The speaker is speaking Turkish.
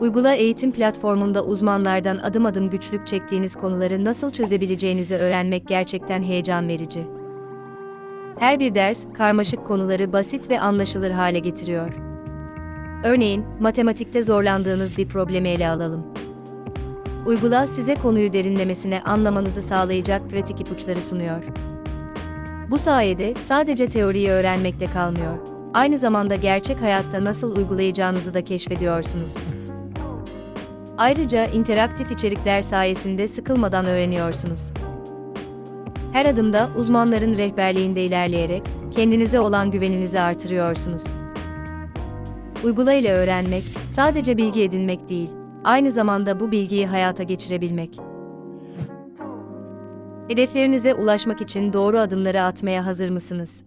Uygula eğitim platformunda uzmanlardan adım adım güçlük çektiğiniz konuları nasıl çözebileceğinizi öğrenmek gerçekten heyecan verici. Her bir ders, karmaşık konuları basit ve anlaşılır hale getiriyor. Örneğin, matematikte zorlandığınız bir problemi ele alalım. Uygula size konuyu derinlemesine anlamanızı sağlayacak pratik ipuçları sunuyor. Bu sayede sadece teoriyi öğrenmekle kalmıyor. Aynı zamanda gerçek hayatta nasıl uygulayacağınızı da keşfediyorsunuz. Ayrıca interaktif içerikler sayesinde sıkılmadan öğreniyorsunuz. Her adımda uzmanların rehberliğinde ilerleyerek kendinize olan güveninizi artırıyorsunuz. Uygula ile öğrenmek sadece bilgi edinmek değil, aynı zamanda bu bilgiyi hayata geçirebilmek. Hedeflerinize ulaşmak için doğru adımları atmaya hazır mısınız?